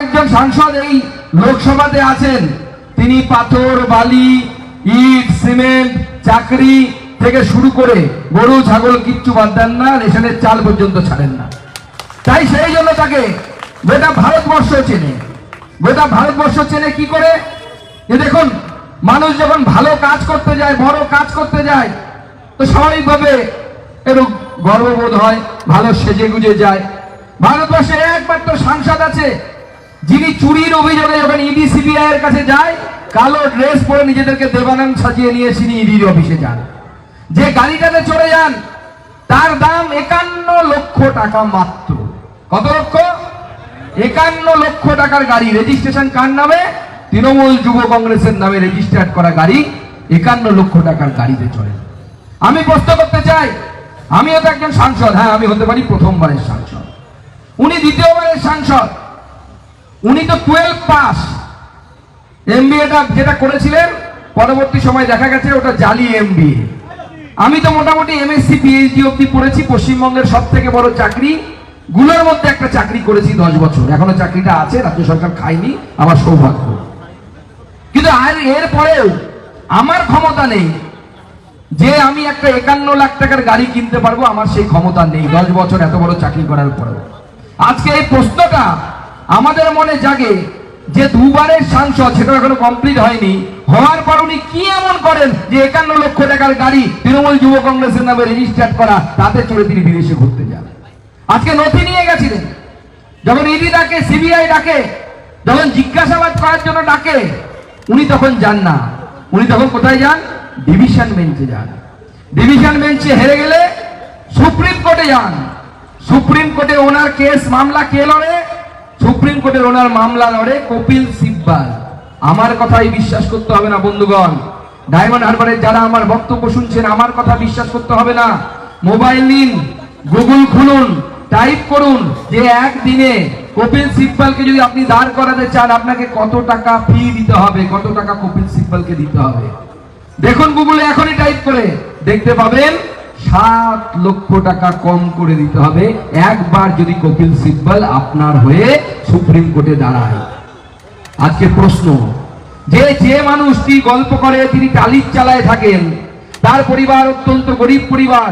একজন সাংসদ এই লোকসভাতে আছেন। তিনি পাথর, বালি, ইট, সিমেন্ট, চাকরি থেকে শুরু করে গরু, ছাগল কিচ্ছু বাদ দেন না, রেশনের চাল পর্যন্ত ছাড়েন না। তাই সেই জন্য তাকে গোটা ভারতবর্ষ চেনে। গোটা ভারতবর্ষ চেনে কি করে? যে দেখুন, মানুষ যখন ভালো কাজ করতে যায়, বড় কাজ করতে যায়, তো স্বাভাবিকভাবে একটু গর্ববোধ হয়, ভালো সেজে গুজে যায়। ভারতবর্ষে একমাত্র সাংসদ আছে যিনি চুরির অভিযোগে যখন ইডি সিবিআই এর কাছে যায়, কালো ড্রেস পরে নিজেদেরকে দেবানন্দ সাজিয়ে নিয়ে তিনি ইডির অফিসে যান। যে গাড়িটাতে চড়ে যান, তার দাম একান্ন লক্ষ টাকা মাত্র। কত লক্ষ? একান্ন লক্ষ টাকার গাড়ি। রেজিস্ট্রেশন কার নামে? তৃণমূল যুব কংগ্রেসের নামে রেজিস্টার্ড করা গাড়ি একান্ন লক্ষ টাকার গাড়িতে চড়ে। আমি প্রশ্ন করতে চাই, আমিও তো একজন সাংসদ। হ্যাঁ আমি হতে পারি প্রথমবারের সাংসদ। উনি দ্বিতীয়বারের সাংসদ। উনি তো টুয়েলভ পাস এমবিএটা যেটা করেছিলেন, পরবর্তী সময় দেখা গেছে ওটা জালি এমবিএ আমি তো মোটামুটি এমএসসি পিএইচডি অব্দি পড়েছি, পশ্চিমবঙ্গের সব থেকে বড় চাকরি। গুলোর মধ্যে একটা চাকরি করেছি দশ বছর। এখনও চাকরিটা আছে, রাজ্য সরকার খায়নি, আমার সৌভাগ্য। কিন্তু আর এর পরেও আমার ক্ষমতা নেই। যে আমি একটা একান্ন লাখ টাকার গাড়ি কিনতে পারব, আমার সেই ক্ষমতা নেই দশ বছর এত বড় চাকরি করার পরেও। আজকে এই প্রশ্নটা আমাদের মনে জাগে যে দুবারের সাংসদ, সেটা এখনও কমপ্লিট হয়নি। হওয়ার পর উনি কি এমন করেন যে একান্ন লক্ষ টাকার গাড়ি তৃণমূল যুব কংগ্রেসের নামে রেজিস্টার করা, তাতে চড়ে তিনি বিদেশে ঘুরতে যান। আজকে নথি নিয়ে গেছিলেন। যখন ইডি ডাকে সিবিআই ডাকে, যখন জিজ্ঞাসাবাদ করার জন্য ডাকে, উনি তখন যান না। উনি তখন কোথায় যান? ডিভিশন বেঞ্চে যান। ডিভিশন বেঞ্চে হেরে গেলে সুপ্রিম কোর্টে যান। সুপ্রিম কোর্টে ওনার কেস মামলা কে লড়ে? সুপ্রিম কোর্টের ওনার মামলা লড়ে কপিল সিব্বাল। আমার কথাই বিশ্বাস করতে হবে না, বন্ধুগণ। ডায়মন্ড হারবারের যারা আমার বক্তব্য শুনছেন, আমার কথা বিশ্বাস করতে হবে না। মোবাইল নিন, গুগল খুলুন, টাইপ করুন যে একদিনে কপিল সিব্বালকে যদি আপনি দাঁড় করাতে চান, আপনাকে কত টাকা ফি দিতে হবে, কত টাকা কপিল সিব্বালকে দিতে হবে। দেখুন গুগলে এখনই টাইপ করে, দেখতে পাবেন সাত লক্ষ টাকা কম করে দিতে হবে। একবার যদি কপিল সিব্বল আপনার হয়ে সুপ্রিম কোর্টে দাঁড়ায়। আজকে প্রশ্ন, যে যে মানুষটি গল্প করে তিনি টালির চালায় থাকেন, তার পরিবার অত্যন্ত গরিব পরিবার,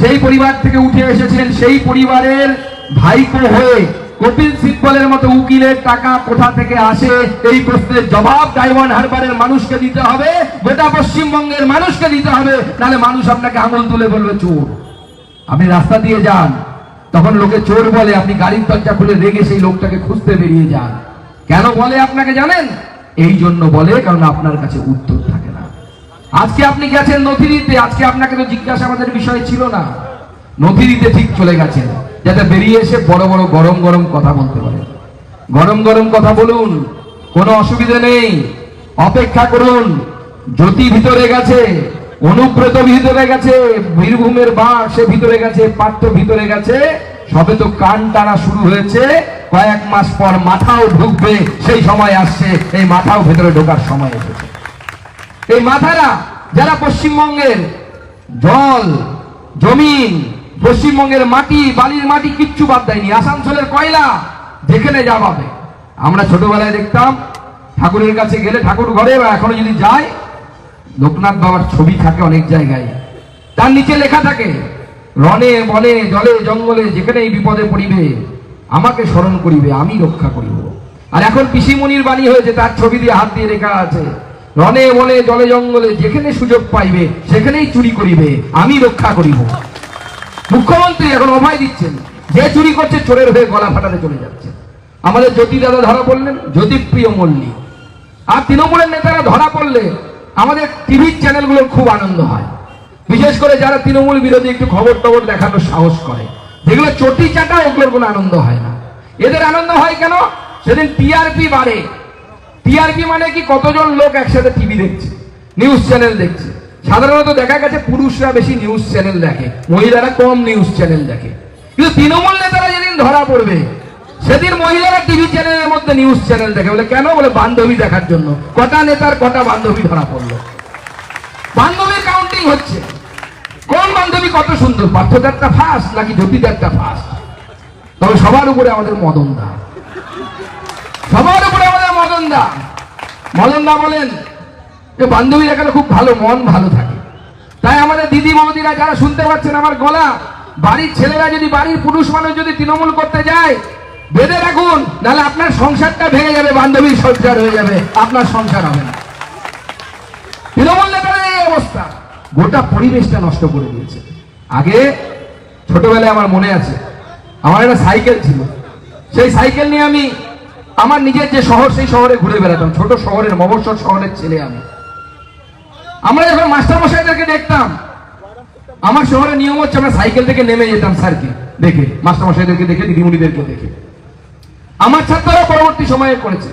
সেই পরিবার থেকে উঠে এসেছেন সেই পরিবারের ভাইপো হয়ে কপিল সিব্বলের মতো উকিলের টাকা কোথা থেকে আসে? এই প্রশ্নের জবাব ডায়মন্ড হারবারের মানুষকে দিতে হবে, গোটা পশ্চিমবঙ্গের মানুষকে দিতে হবে, নাহলে মানুষ আপনাকে আঙুল তুলে বলবে, চোর। আপনি রাস্তা দিয়ে যান, তখন লোকে চোর বলে, আপনি গাড়ির দরজা খুলে রেগে সেই লোকটাকে খুঁজতে বেরিয়ে যান। কেন বলে আপনাকে জানেন? এই জন্য বলে, কারণ আপনার কাছে উত্তর থাকে না। আজকে আপনি গেছেন নথি দিতে আজকে আপনাকে তো জিজ্ঞাসাবাদের বিষয় ছিল না। নথি দিতে ঠিক চলে গেছেন। যাতে বেরিয়ে এসে বড় বড় গরম গরম কথা বলতে পারে। গরম গরম কথা বলুন, কোনো অসুবিধা নেই। অপেক্ষা করুন, জ্যোতি ভিতরে গেছে, অনুব্রত ভিতরে গেছে, বীরভূমের বাঘ সে ভিতরে গেছে পার্থ ভিতরে গেছে। সবে তো কান টানা শুরু হয়েছে, কয়েক মাস পর মাথাও ঢুকবে, সেই সময় আসছে, এই মাথাও ভেতরে ঢোকার সময় এসেছে। এই মাথারা যারা পশ্চিমবঙ্গের জল জমিন পশ্চিমবঙ্গের মাটি, বালির মাটি কিচ্ছু বাদ দেয়নি। আসানসোলের কয়লা যেখানে যা পাবে। আমরা ছোটবেলায় দেখতাম, ঠাকুরের কাছে গেলে ঠাকুর ঘরে বা এখনও যদি যায়, লোকনাথ বাবার ছবি থাকে অনেক জায়গায়। তার নিচে লেখা থাকে রনে বনে, জলে জঙ্গলে যেখানেই বিপদে পড়িবে, আমাকে স্মরণ করিবে, আমি রক্ষা করিব। আর এখন পিসিমণির বাণী হয়েছে, তার ছবি দিয়ে হাত দিয়ে লেখা আছে রনে বনে, জলে জঙ্গলে যেখানে সুযোগ পাইবে, সেখানেই চুরি করিবে, আমি রক্ষা করিব। মুখ্যমন্ত্রী এখন অভয় দিচ্ছেন, যে চুরি করছে চোরের হয়ে গলা ফাটাতে চলে যাচ্ছে। আমাদের জ্যোতি দাদা ধরা পড়লেন, জ্যোতিপ্রিয় মল্লিক। আর তৃণমূলের নেতারা ধরা পড়লে আমাদের টিভির চ্যানেলগুলোর খুব আনন্দ হয়। বিশেষ করে যারা তৃণমূল বিরোধী একটু খবর টবর দেখানোর সাহস করে। যেগুলো চটি চাটা ওগুলোর কোনো আনন্দ হয় না। এদের আনন্দ হয় কেন? সেদিন টিআরপি বাড়ে। টিআরপি মানে কি? কতজন লোক একসাথে টিভি দেখছে, নিউজ চ্যানেল দেখছে। সাধারণত দেখা গেছে পুরুষরা বেশি নিউজ চ্যানেল দেখে, মহিলারা কম নিউজ চ্যানেল দেখে। কিন্তু তৃণমূল নেতারা যেদিন ধরা পড়বে, সেদিন মহিলারা টিভি চ্যানেলের মধ্যে নিউজ চ্যানেল দেখে। বলে, কেন? বলে, বান্ধবী দেখার জন্য। কটা নেতার কটা বান্ধবী ধরা পড়ল? বান্ধবীর কাউন্টিং হচ্ছে। কোন বান্ধবী কত সুন্দর? পার্থদারটা ফার্স্ট নাকি জ্যোতিদারটা ফার্স্ট তবে সবার উপরে আমাদের মদন দা সবার উপরে আমাদের মদন দা মদন দা বলেন যে বান্ধবীরা গেলে খুব ভালো, মন ভালো থাকে। তাই আমাদের দিদি বৌদিরা যারা শুনতে পাচ্ছেন আমার গলা, বাড়ির ছেলেরা যদি, বাড়ির পুরুষ মানুষ যদি তৃণমূল করতে যায়, বেঁধে রাখুন, নাহলে আপনার সংসারটা ভেঙে যাবে, বান্ধবীর সংসার হয়ে যাবে, আপনার সংসার হবে না। তৃণমূল নেতাদের এই অবস্থা। গোটা পরিবেশটা নষ্ট করে দিয়েছে। আগে ছোটবেলায় আমার মনে আছে, আমার একটা সাইকেল ছিল। সেই সাইকেল নিয়ে আমি, আমার নিজের যে শহর, সেই শহরে ঘুরে বেড়াতাম। ছোট শহরের মবস্বর শহরের ছেলে আমি। আমরা যখন মাস্টার মশাইদেরকে দেখতাম, আমার শহরে নিয়ম হচ্ছে আমরা সাইকেল থেকে নেমে যেতাম স্যারকে দেখে মাস্টার মশাইদেরকে দেখে, দিদিমণিদেরকে দেখে। আমার ছাত্ররা পরবর্তী সময়ে করেছে।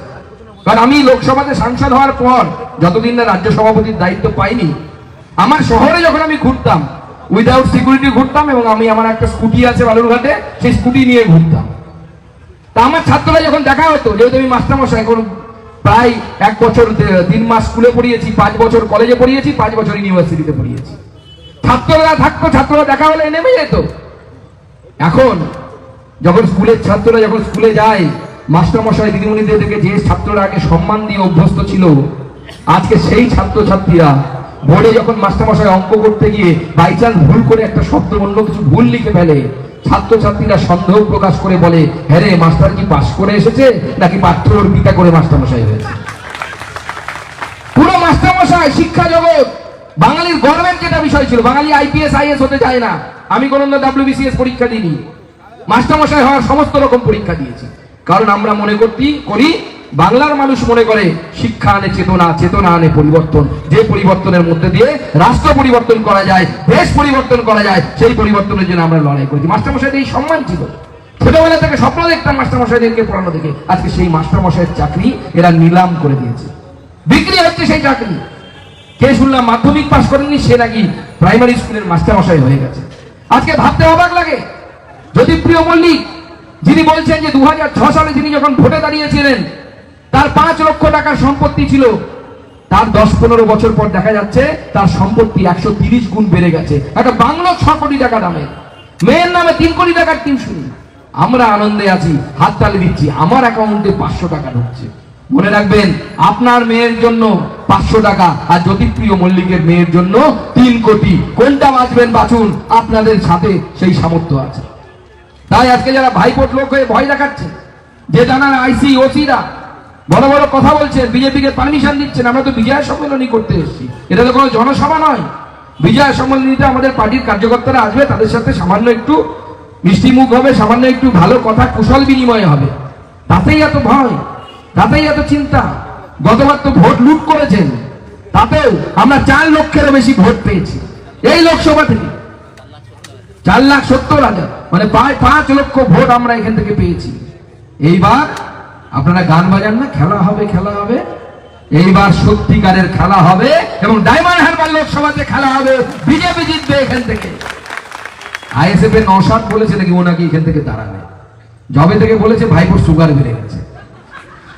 কারণ আমি লোকসভাতে সাংসদ হওয়ার পর যতদিন না রাজ্য সভাপতির দায়িত্ব পাইনি, আমার শহরে যখন আমি ঘুরতাম উইদাউট সিকিউরিটি ঘুরতাম এবং আমি আমার একটা স্কুটি আছে বালুরঘাটে, সেই স্কুটি নিয়ে ঘুরতাম। তা আমার ছাত্ররা যখন দেখা হতো, যেহেতু আমি মাস্টারমশাই, এখন প্রায় এক বছর তিন মাস স্কুলে পড়িয়েছি, পাঁচ বছর কলেজে পড়িয়েছি, পাঁচ বছর ইউনিভার্সিটিতে পড়িয়েছি। ছাত্ররা থাকতো ছাত্ররা দেখা হলে নেমে যেত। এখন, যখন স্কুলের ছাত্ররা যখন স্কুলে যায়, মাস্টারমশাই দিদিমণিদেরকে যে ছাত্ররা আগে সম্মান দিয়ে অভ্যস্ত ছিল, আজকে সেই ছাত্রছাত্রীরা বোর্ডে যখন মাস্টারমশাই অঙ্ক করতে গিয়ে বাই চান্স ভুল করে একটা শব্দ অন্য কিছু ভুল লিখে ফেলে ছাত্রছাত্রীরা সন্দেহ প্রকাশ করে বলে হ্যাঁ মাস্টার কি পাশ করে এসেছে? নাকি পাঠ্যর পিতা করে মাস্টারমশাই হয়েছে? পুরো মাস্টারমশাই, শিক্ষা জগৎ। বাঙালির গর্বের যেটা বিষয় ছিল, বাঙালি আইপিএস আইএস হতে চায় না। আমি কোনো ডাব্লিউবিসিএস পরীক্ষা দিইনি। মাস্টারমশাই হওয়ার সমস্ত রকম পরীক্ষা দিয়েছি। কারণ আমরা মনে করতি, করি বাংলার মানুষ মনে করে শিক্ষা আনে চেতনা চেতনা আনে পরিবর্তন। যে পরিবর্তনের মধ্যে দিয়ে রাষ্ট্র পরিবর্তন করা যায়, দেশ পরিবর্তন করা যায়, সেই পরিবর্তনের জন্য আমরা লড়াই করেছি। মাস্টারমশাইদের এই সম্মান ছিল। ছোটবেলা থেকে স্বপ্ন দেখতাম মাস্টারমশাইদেরকে পড়ানো দেখে। আজকে সেই মাস্টারমশাইয়ের চাকরি এরা নিলাম করে দিয়েছে। বিক্রি হচ্ছে সেই চাকরি। কে শুনলাম মাধ্যমিক পাশ করেননি, সে নাকি প্রাইমারি স্কুলের মাস্টারমশাই হয়ে গেছে। আজকে ভাবতে অবাক লাগে। যদি প্রিয় মল্লিক, যিনি বলছেন যে দু সালে যিনি যখন ভোটে দাঁড়িয়েছিলেন তার পাঁচ লক্ষ টাকার সম্পত্তি ছিল। তার দশ পনেরো বছর পর দেখা যাচ্ছে, তার সম্পত্তি একশো তিরিশ গুণ বেড়ে গেছে। একটা বাংলো ছ কোটি টাকা দামে। মেয়ের নামে তিন কোটি টাকার টিউশন। আমরা আনন্দে আছি হাততালি দিচ্ছি। আমার অ্যাকাউন্টে পাঁচশো টাকা ঢুকছে। মনে রাখবেন, আপনার মেয়ের জন্য পাঁচশো টাকা আর জ্যোতিপ্রিয় মল্লিকের মেয়ের জন্য তিন কোটি। কোনটা বাঁচবেন বাঁচুন, আপনাদের সাথে সেই সামর্থ্য আছে। তাই আজকে যারা ভাইপোট লোক হয়ে ভয় দেখাচ্ছে, যে জানার আইসি, ওসিরা বড় বড় কথা বলছেন, বিজেপিকে পারমিশন দিচ্ছেন, আমরা তো বিজয় সম্মেলনী করতে এসেছি। এটা তো কোনো জনসভা নয়। বিজয় সম্মেলনীতে আমাদের পার্টির কার্যকর্তারা আসবে, তাদের সাথে সামান্য একটু মিষ্টি মুখ হবে, সামান্য একটু ভালো কথা, কুশল বিনিময় হবে। তাতেই এত ভয়, তাতেই এত চিন্তা। গতবার তো ভোট লুট করেছেন, তাতেও আমরা চার লক্ষেরও বেশি ভোট পেয়েছি। এই লোকসভা থেকে চার লাখ সত্তর হাজার মানে প্রায় পাঁচ লক্ষ ভোট আমরা এখান থেকে পেয়েছি। এইবার আপনারা গান বাজান না? খেলা হবে খেলা হবে। এইবার সত্যিকারের খেলা হবে এবং ডায়মন্ড হারবার লোকসভাতে খেলা হবে। বিজেপি জিতবে এখান থেকে। আইএসএফ এর নসাদ বলেছে নাকি, ও নাকি এখান থেকে দাঁড়াবে। জবে থেকে বলেছে, ভাইপোর সুগার বেড়ে গেছে।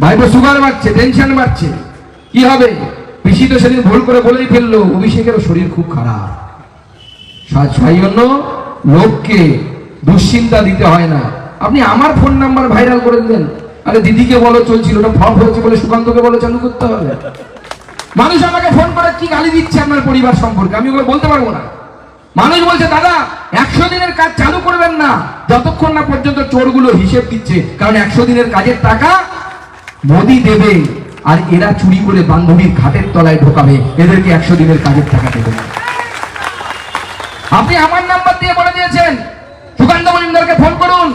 ভাইপোর সুগার বাড়ছে টেনশন বাড়ছে। কি হবে? পিসি তো সেদিন ভুল করে বলেই ফেলল, অভিষেকেরও শরীর খুব খারাপ। সেই জন্য লোককে দুশ্চিন্তা দিতে হয় না। আপনি আমার ফোন নাম্বার ভাইরাল করে দিলেন। আরে দিদিকে বলো, চলছিল ওটা ফর্ম হয়েছে বলে সুকান্তকে বলো, চালু করতে হবে। মানুষ আমাকে ফোন করে, কি গালি দিচ্ছে আপনার পরিবার সম্পর্কে? আমি ওগুলো বলতে পারব না। মানুষ বলছে, দাদা, একশো দিনের কাজ চালু করবেন না। যতক্ষণ না পর্যন্ত চোরগুলো হিসেব দিচ্ছে, কারণ একশো দিনের কাজের টাকা মোদি দেবে। আর এরা চুরি করে বান্ধবীর খাটের তলায় ঢোকাবে। এদেরকে একশো দিনের কাজের টাকা দেবে। আপনি আমার নাম্বার দিয়ে বলে দিয়েছেন। সুকান্ত মজুমদারকে ফোন করুন।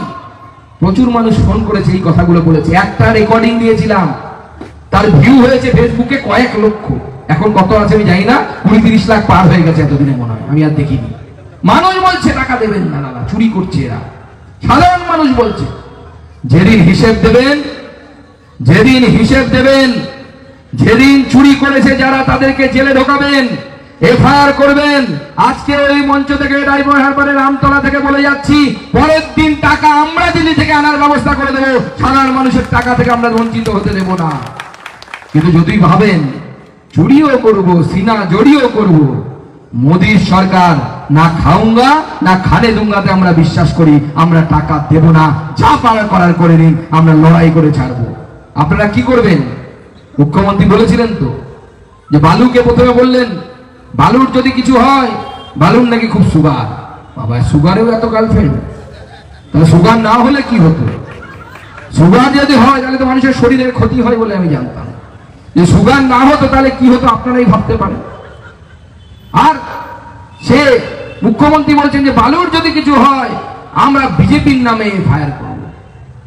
প্রচুর মানুষ ফোন করেছে এই কথাগুলো বলেছে। একটা রেকর্ডিং দিয়েছিলাম। তার ভিউ হয়েছে ফেসবুকে কয়েক লক্ষ। এখন কত আছে আমি জানি না। কুড়ি তিরিশ লাখ পার হয়ে গেছে এতদিনে মনে হয়। আমি আর দেখিনি। মানুষ বলছে, টাকা দেবেন না না, চুরি করছে এরা। সাধারণ মানুষ বলছে, যেদিন হিসেব দেবেন, যেদিন হিসেব দেবেন, যেদিন চুরি করেছে যারা তাদেরকে জেলে ঢোকাবেন এফআইআর করবেন। আজকে ওই মঞ্চ থেকে ডাইমন্ড হারবারের আমতলা থেকে বলে যাচ্ছি, পরের দিন টাকা আমরা দিল্লি থেকে আনার ব্যবস্থা করে দেবো। সাধারণ মানুষের টাকা থেকে আমরা বঞ্চিত হতে দেব না। কিন্তু যদি ভাবেন, চুরিও করব, সিনা জড়িও করব, মোদীর সরকার না খাউঙ্গা না খানে দুঙ্গাতে আমরা বিশ্বাস করি, আমরা টাকা দেব না। যা পারার করার করে নিন, আমরা লড়াই করে ছাড়বো। আপনারা কি করবেন? মুখ্যমন্ত্রী বলেছিলেন তো, যে বালুকে প্রথমে বললেন বালুর যদি কিছু হয়, বালুর নাকি খুব সুগার। বাবা সুগারেও এত গার্লফ্রেন্ড তাহলে সুগার না হলে কি হতো? সুগার যদি হয়, তাহলে তো মানুষের শরীরের ক্ষতি হয় বলে আমি জানতাম। যে সুগার না হতো, তাহলে কি হতো আপনারাই ভাবতে পারেন। আর সে মুখ্যমন্ত্রী বলছেন যে, বালুর যদি কিছু হয়, আমরা বিজেপির নামে ফায়ার করব।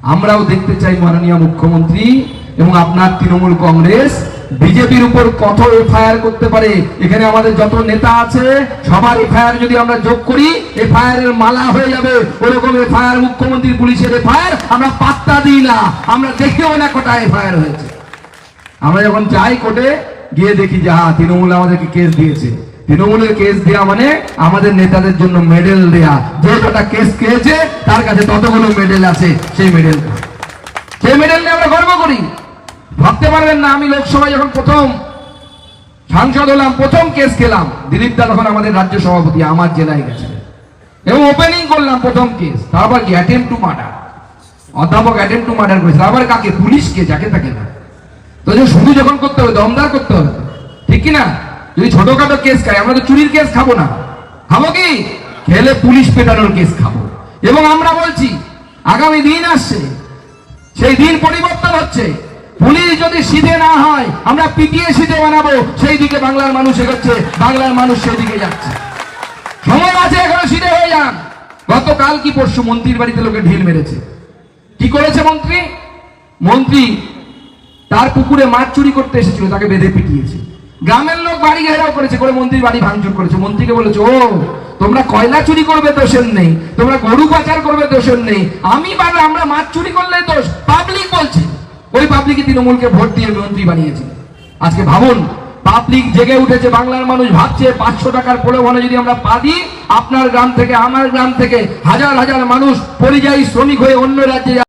আমরাও দেখতে চাই মাননীয় মুখ্যমন্ত্রী এবং আপনার তৃণমূল কংগ্রেস বিজেপির উপর কত এফআইআর করতে পারে। এখানে আমাদের যত নেতা আছে, সবার এফআইআর যদি আমরা যোগ করি এফআইআর এর মালা হয়ে যাবে। ওরকম এফআইআর মুখ্যমন্ত্রী, পুলিশের এফআইআর আমরা পাত্তা দিই না। আমরা দেখেও না কটা এফআইআর হয়েছে। আমরা যখন যাই কোর্টে, গিয়ে দেখি যে হ্যাঁ তৃণমূল আমাদেরকে কেস দিয়েছে। তৃণমূলের কেস দেওয়া মানে আমাদের নেতাদের জন্য মেডেল দেয়া। যে কটা কেস খেয়েছে, তার কাছে ততগুলো মেডেল আছে, সেই মেডেল সেই মেডেল নিয়ে আমরা গর্ব করি। ভাবতে পারবেন না, আমি লোকসভায় যখন প্রথম সাংসদ হলাম, প্রথম কেস খেলাম, দিলীপ দা তখন আমাদের রাজ্য সভাপতি, আমার জেলায় গেছে। এবং ওপেনিং করলাম প্রথম কেস, তারপর কি অ্যাটেম্প টু মার্ডার অধ্যাপক অ্যাটেম্প টু মার্ডার করেছিল আবার কাকে পুলিশকে যাকে তাকে না। তো যে শুধু যখন করতে হবে, দমদার করতে হবে, ঠিক কি না যদি ছোটখাটো কেস খাই, আমরা তো চুরির কেস খাব না। খাব কি? খেলে পুলিশ পেটানোর কেস খাব। এবং আমরা বলছি, আগামী দিন আসছে, সেই দিন পরিবর্তন হচ্ছে। পুলিশ যদি সিধে না হয়, আমরা পিটিয়ে সিধে বানাবো। সেই দিকে বাংলার মানুষ এগোচ্ছে, বাংলার মানুষ সেই দিকে যাচ্ছে। সময় আছে, এখনও সিধে হয়ে যান। গতকাল কি পরশু মন্ত্রীর বাড়িতে লোকে ঢিল মেরেছে? কি করেছে মন্ত্রী? মন্ত্রী তার পুকুরে মাছ চুরি করতে এসেছিল, তাকে বেঁধে পিটিয়েছে। গ্রামের লোক বাড়ি ঘেরাও করেছে, করে মন্ত্রীর বাড়ি ভাঙচুর করেছে। মন্ত্রীকে বলেছে, ও, তোমরা কয়লা চুরি করবে দোষের নেই, তোমরা গরু পাচার করবে দোষের নেই। আমি পারবে আমরা মাছ চুরি করলে দোষ পাবলিক বলছে। ওই পাবলিকই তৃণমূলকে ভোট দিয়ে মন্ত্রী বানিয়েছে। আজকে ভাবুন, পাবলিক জেগে উঠেছে, বাংলার মানুষ ভাবছে, পাঁচশো টাকার প্রলোভনে যদি আমরা পা দিই, আপনার গ্রাম থেকে, আমার গ্রাম থেকে হাজার হাজার মানুষ পরিযায়ী শ্রমিক হয়ে অন্য রাজ্যে